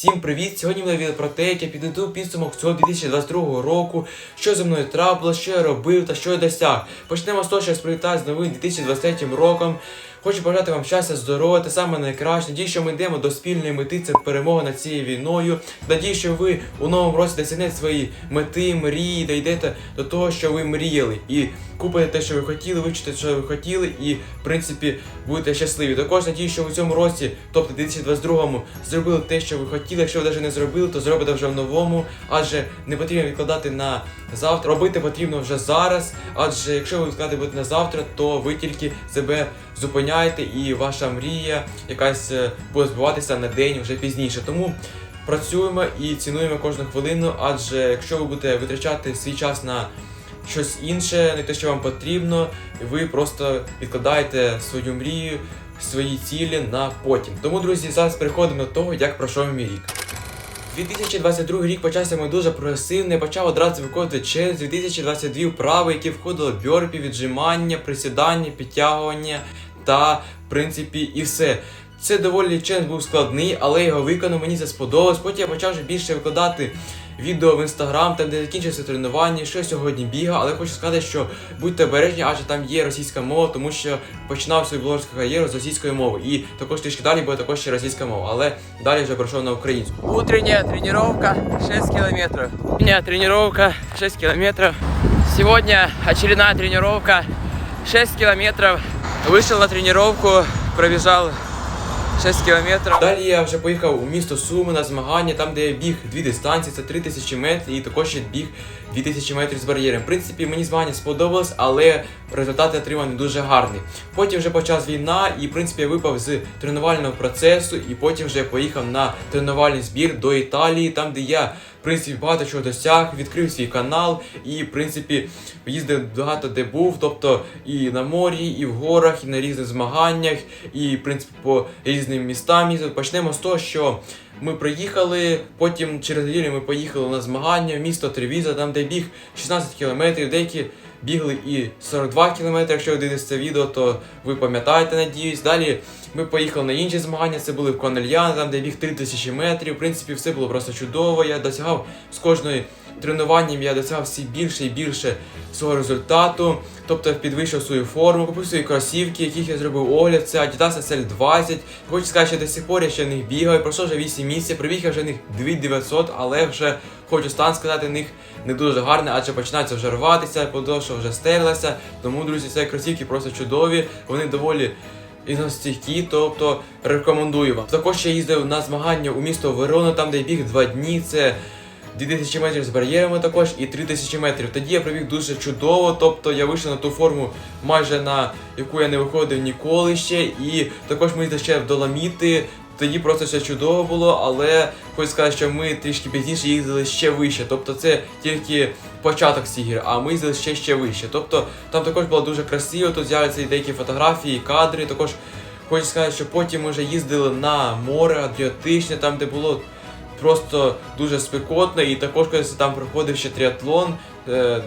Всім привіт! Сьогодні буде відео про те, як я підведу підсумок цього 2022 року, що зі мною трапило, що я робив та що я досяг. Почнемо з того, що я привітаю з новим 2023 роком. Хочу бажати вам щастя, здоров'я та саме найкраще. Надію, що ми йдемо до спільної мети, це перемога над цією війною. Надію, що ви у новому році досягнете свої мети, мрії, дійдете до того, що ви мріяли. І купите те, що ви хотіли, вивчите, що ви хотіли, і в принципі будете щасливі. Також надію, що в цьому році, тобто 2022-му, зробили те, що ви хотіли. Якщо ви навіть не зробили, то зробите вже в новому, адже не потрібно відкладати на завтра. Робити потрібно вже зараз. Адже якщо ви відкладати на завтра, то ви тільки себе зупиняєте і ваша мрія якась е, буде збуватися на день вже пізніше. Тому працюємо і цінуємо кожну хвилину, адже якщо ви будете витрачати свій час на щось інше, не те, що вам потрібно, ви просто відкладаєте свою мрію, свої цілі на потім. Тому, друзі, зараз переходимо до того, як пройшов мій рік. 2022 рік почався ми дуже прогресивно, я почав одразу виконувати через 2022 вправи, які входили бьорпі, віджимання, присідання, підтягування та, в принципі, і все. Це доволі челендж був складний, але його виконав, мені це сподобалось. Потім я почав вже більше викладати відео в інстаграм, там де закінчився тренування, що я сьогодні бігав, але хочу сказати, що будьте обережні, адже там є російська мова, тому що починав свою блогерську кар'єру з російської мови. І також трішки далі буде також ще російська мова, але далі вже пройшов на українську. Утренняя тренировка 6 километров. Утренняя тренировка 6 километров. Сегодня очередная тренировка 6 километров. Вышел на тренировку, пробежал 6 километров. Далі я вже поїхав у місто Суми на змагання, там де я біг дві дистанції, це 3000 метрів, і також я біг 2000 метрів з бар'єром. В принципі, мені змагання сподобалось, але результат я отримав дуже гарний. Потім вже почалась війна, і в принципі я випав з тренувального процесу, і потім вже поїхав на тренувальний збір до Італії, там де я. В принципі, багато чого досяг, відкрив свій канал і, в принципі, їздив багато де був, тобто і на морі, і в горах, і на різних змаганнях, і, в принципі, по різним містам їздив. Почнемо з того, що ми приїхали, потім через неділю ми поїхали на змагання в місто Тревіза, там де біг 16 кілометрів, деякі бігли і 42 кілометри. Якщо ви дивитесь це відео, то ви пам'ятаєте, надіюсь. Далі ми поїхали на інші змагання. Це були в Конельян, там де біг 3000 метрів. В принципі, все було просто чудово. Я досягав з кожною тренуванням, я досягав все більше і більше свого результату. Тобто підвищив свою форму, купив свої кросівки, яких я зробив огляд. Це Adidas SL 20. Хочу сказати, що до сих пор я ще в них бігаю. Пройшов вже 8 місяців, прибіг я вже в них 2900, але вже хочу стан сказати, в них не дуже гарне, адже починається вже рватися, подошва вже стерлася. Тому, друзі, це кросівки просто чудові. Вони доволі іностійкі, тобто рекомендую вам. Також я їздив на змагання у місто Верона, там де я біг два дні. Це 2000 метрів з бар'єрами також і 3000 метрів. Тоді я пробіг дуже чудово, тобто я вийшов на ту форму, майже на яку я не виходив ніколи ще. І також ми їздили ще в Доломіти. Тоді просто все чудово було, але хочу сказати, що ми трішки пізніше їздили ще вище. Тобто це тільки початок гір, а ми їздили ще ще вище. Тобто там також було дуже красиво, тут з'являться і деякі фотографії, кадри. Також хочу сказати, що потім ми вже їздили на море Адріатичне, там де було просто дуже спекотно, і також коли там проходив ще триатлон, е,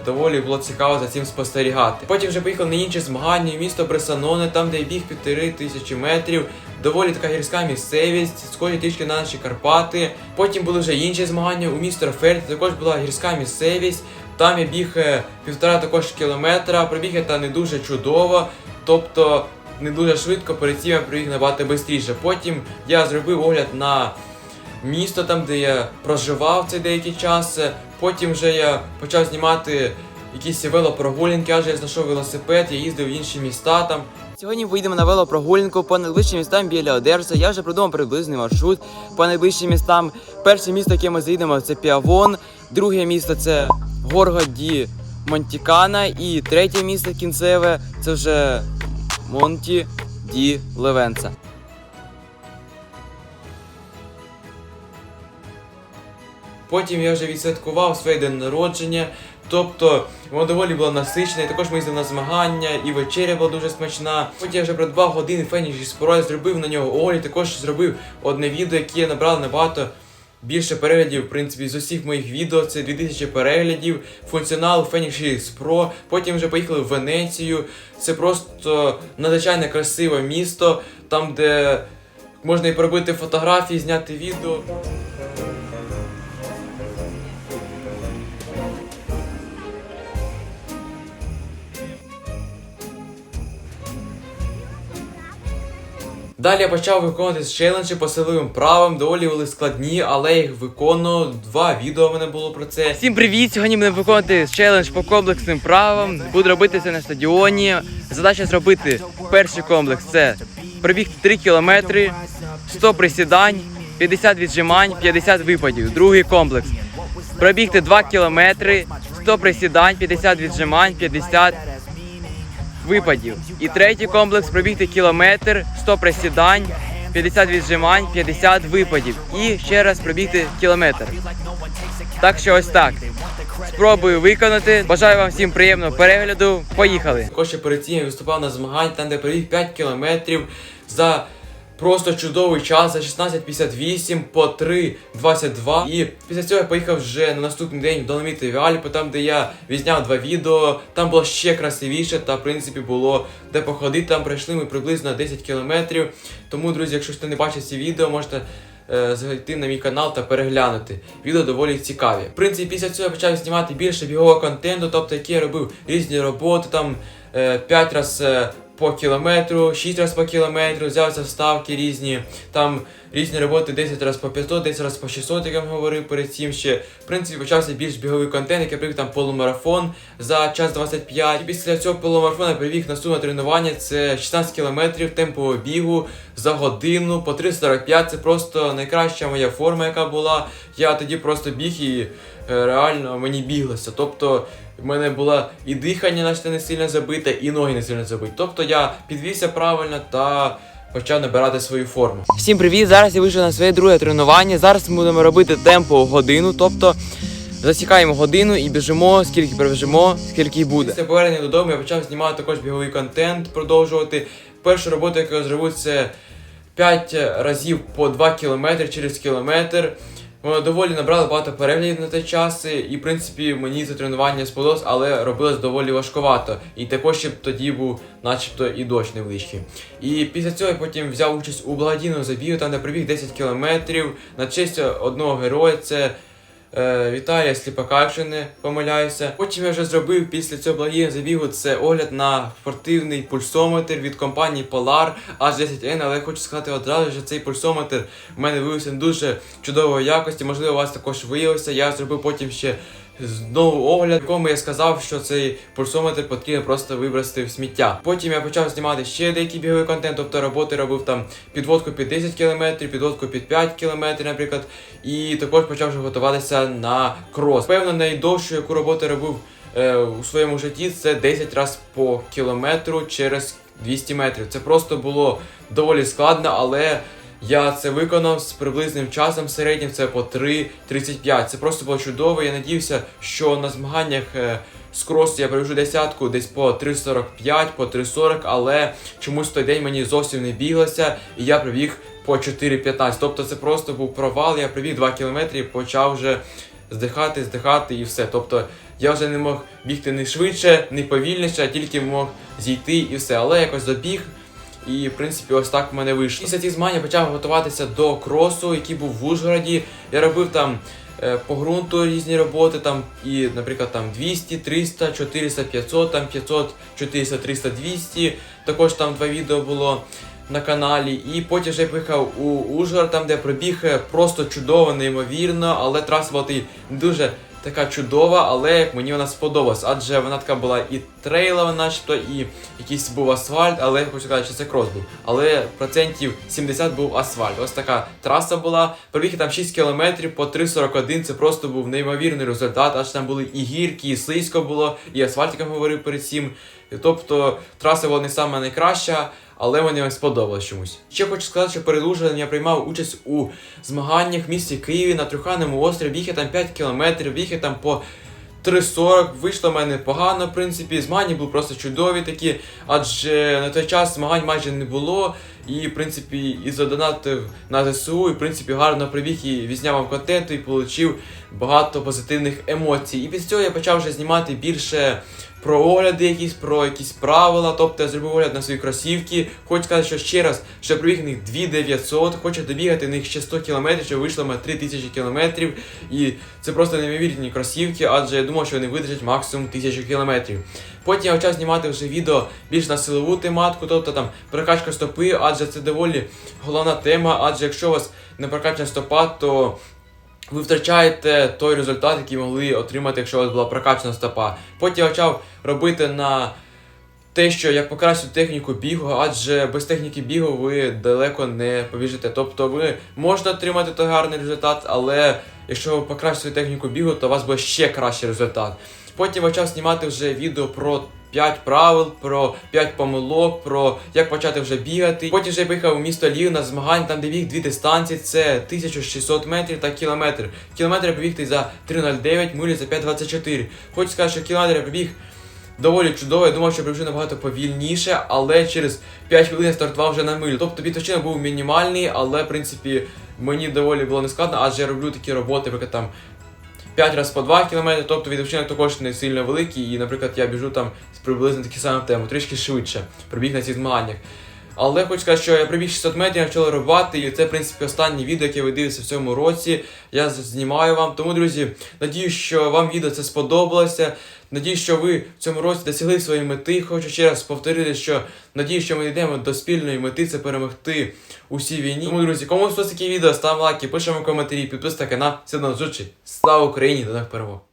доволі було цікаво за цим спостерігати. Потім вже поїхав на інші змагання, місто Бресаноне, там де я біг півтори тисячі метрів. Доволі така гірська місцевість, схожі трішки на наші Карпати. Потім були вже інші змагання у місто Ферті, також була гірська місцевість. Там я біг е, півтора також кілометра, пробіг я та не дуже чудово, тобто не дуже швидко, перед цим я пробіг набагато швидше. Потім я зробив огляд на місто, там, де я проживав цей деякий час. Потім вже я почав знімати якісь велопрогулянки, аж я знайшов велосипед, я їздив в інші міста там. Сьогодні вийдемо на велопрогулянку по найближчим містам біля Одеси. Я вже придумав приблизний маршрут по найближчим містам. Перше місто, яке ми заїдемо, це Піавон. Друге місто це Горгоді Монтікана. І третє місто кінцеве це вже Монті Ді Левенца. Потім я вже відсвяткував своє день народження. Тобто воно доволі було насичене. Також ми їздили на змагання, і вечеря була дуже смачна. Потім я вже придбав годин Fenix Pro, зробив на нього огляд, також зробив одне відео, яке набрало набагато більше переглядів, в принципі, з усіх моїх відео. Це 2000 переглядів, функціонал Fenix 6 Pro. Потім вже поїхали в Венецію. Це просто надзвичайно красиве місто, там де Можна і поробити фотографії, зняти відео. Далі я почав виконувати челенджі по силовим правам, доволі були складні, але їх виконував. Два відео в мене було про це. Всім привіт! Сьогодні будемо виконувати челендж по комплексним правам. Буду робити це на стадіоні. Задача зробити перший комплекс це пробігти 3 кілометри, 100 присідань, 50 віджимань, 50 випадів. Другий комплекс. Пробігти 2 кілометри, 100 присідань, 50 віджимань, 50 випадів. І третій комплекс пробігти кілометр, 100 присідань, 50 віджимань, 50 випадів. І ще раз пробігти кілометр. Так що ось так. Спробую виконати. Бажаю вам всім приємного перегляду. Поїхали! Також я перед цим виступав на змагань, там де пробіг 5 кілометрів за просто чудовий час за 16.58 по 3.22. І після цього я поїхав вже на наступний день в Доломітові Альпи, там де я відзняв два відео. Там було ще красивіше, та в принципі було де походити. Там пройшли ми приблизно 10 кілометрів. Тому, друзі, якщо хто не бачив ці відео, можете. е, Зайти на мій канал та переглянути. Відео доволі цікаві. В принципі, після цього я почав знімати більше бігового контенту, тобто який я робив різні роботи, там 5 разів по кілометру, 6 разів по кілометру, взявся вставки різні, там різні роботи 10 разів по 500, 10 разів по 600, як я вам говорив перед цим ще. В принципі, почався більш біговий контент, як я привів там полумарафон за час 25. І після цього полумарафону я привів наступне тренування, це 16 кілометрів темпового бігу за годину по 3.45. Це просто найкраща моя форма, яка була. Я тоді просто біг і е, реально мені біглося. Тобто в мене було і дихання наче не сильно забите, і ноги не сильно забиті. Тобто я підвівся правильно та почав набирати свою форму. Всім привіт! Зараз я вийшов на своє друге тренування. Зараз ми будемо робити темпо годину, тобто засікаємо годину і біжимо, скільки пробіжимо, скільки й буде. Після повернення додому я почав знімати також біговий контент, продовжувати. Першу роботу, яку я зробив, це 5 разів по 2 кілометри через кілометр. Доволі набрали багато переглядів на той час, і в принципі мені це тренування сподобалось, але робилось доволі важкувато. І також ще тоді був начебто і дощ невеличкий. І після цього я потім взяв участь у благодійному забігу, там де пробіг 10 кілометрів на честь одного героя. Це Віталія Сліпака, якщо не помиляюся. Потім я вже зробив після цього благодійного забігу це огляд на спортивний пульсометр від компанії Polar H10N, але я хочу сказати одразу, що цей пульсометр в мене виявився дуже чудової якості. Можливо, у вас також виявився. Я зробив потім ще знову огляд, в якому я сказав, що цей пульсометр потрібно просто вибрати в сміття. Потім я почав знімати ще деякий біговий контент, тобто роботи робив там підводку під 10 км, підводку під 5 км, наприклад, і також почав вже готуватися на крос. Певно, найдовшу, яку роботу робив е, у своєму житті, це 10 разів по кілометру через 200 метрів. Це просто було доволі складно, але я це виконав з приблизним часом середнім, це по 3.35. Це просто було чудово. Я надіявся, що на змаганнях е, з кросу я пробіжу десятку десь по 3.45, по 3.40, але чомусь той день мені зовсім не біглося, і я пробіг по 4.15. Тобто це просто був провал. Я пробіг 2 кілометри почав вже здихати, здихати і все. Тобто я вже не мог бігти не швидше, не повільніше, а тільки мог зійти і все. Але якось добіг. І, в принципі, ось так в мене вийшло. Після цих змагань я почав готуватися до кросу, який був в Ужгороді. Я робив там е, по ґрунту різні роботи, там і, наприклад, там 200, 300, 400, 500, там 500, 400, 300, 200. Також там два відео було на каналі. І потім вже поїхав у Ужгород, там де пробіг е, просто чудово, неймовірно, але траса була дуже така чудова, але як мені вона сподобалась, адже вона така була і трейлова, начебто, і якийсь був асфальт, але хочу сказати, що це крос був. Але процентів 70 був асфальт. Ось така траса була. Пробіг там 6 кілометрів по 3,41. Це просто був неймовірний результат. Аж там були і гірки, і слизько було, і асфальт, як я говорив перед цим. Тобто траса була не сама найкраща. Але мені сподобалось чомусь. Ще хочу сказати, що перед Ужгородом я приймав участь у змаганнях в місті Києві на Труханому острові. Біг я там 5 кілометрів, біг я там по 3.40. Вийшло в мене погано, в принципі. Змагання були просто чудові такі, адже на той час змагань майже не було. І, в принципі, і задонатив на ЗСУ, і в принципі гарно прибіг і відзняв вам контенту і отримав багато позитивних емоцій. І після цього я почав вже знімати більше про огляди якісь, про якісь правила. Тобто я зробив огляд на свої кросівки. Хочу сказати, що ще раз, що пробіг них 2900, хочу добігати них ще 100 км, що вийшло мене 3000 км. І це просто неймовірні кросівки, адже я думав, що вони видержать максимум 1000 км. Потім я почав знімати вже відео більш на силову тематику, тобто там прокачка стопи, адже це доволі головна тема, адже якщо у вас не прокачана стопа, то ви втрачаєте той результат, який могли отримати, якщо у вас була прокачана стопа. Потім я почав робити на те, що як покращити техніку бігу, адже без техніки бігу ви далеко не побіжите. Тобто ви можете отримати той гарний результат, але якщо ви покращите техніку бігу, то у вас буде ще кращий результат. Потім почав знімати вже відео про 5 правил, про 5 помилок, про як почати вже бігати. Потім вже поїхав у місто Лів на змагання, там де біг дві дистанції, це 1600 метрів та кілометр. Кілометр я побігти за 3.09, милі за 5.24. Хочу сказати, що кілометр я побіг доволі чудово. Я думав, що прибіжу набагато повільніше, але через 5 хвилин я стартував вже на милю. Тобто відпочинок був мінімальний, але в принципі мені доволі було нескладно, адже я роблю такі роботи, наприклад, там 5 разів по 2 км, тобто відпочинок також не сильно великий, і, наприклад, я біжу там з приблизно такі самі теми, трішки швидше прибіг на цих змаганнях. Але хочу сказати, що я прибіг 600 метрів, я почав рубати, і це, в принципі, останнє відео, яке ви дивитеся в цьому році. Я знімаю вам. Тому, друзі, надію, що вам відео це сподобалося. Надію, що ви в цьому році досягли своєї мети. Хочу ще раз повторити, що надію, що ми йдемо до спільної мети це перемогти усі війні. Тому, друзі, кому сподобалось таке відео, став лайки, пишемо коментарі, підписуйтесь на канал. Все до зустрічі. Слава Україні! До нових перемог!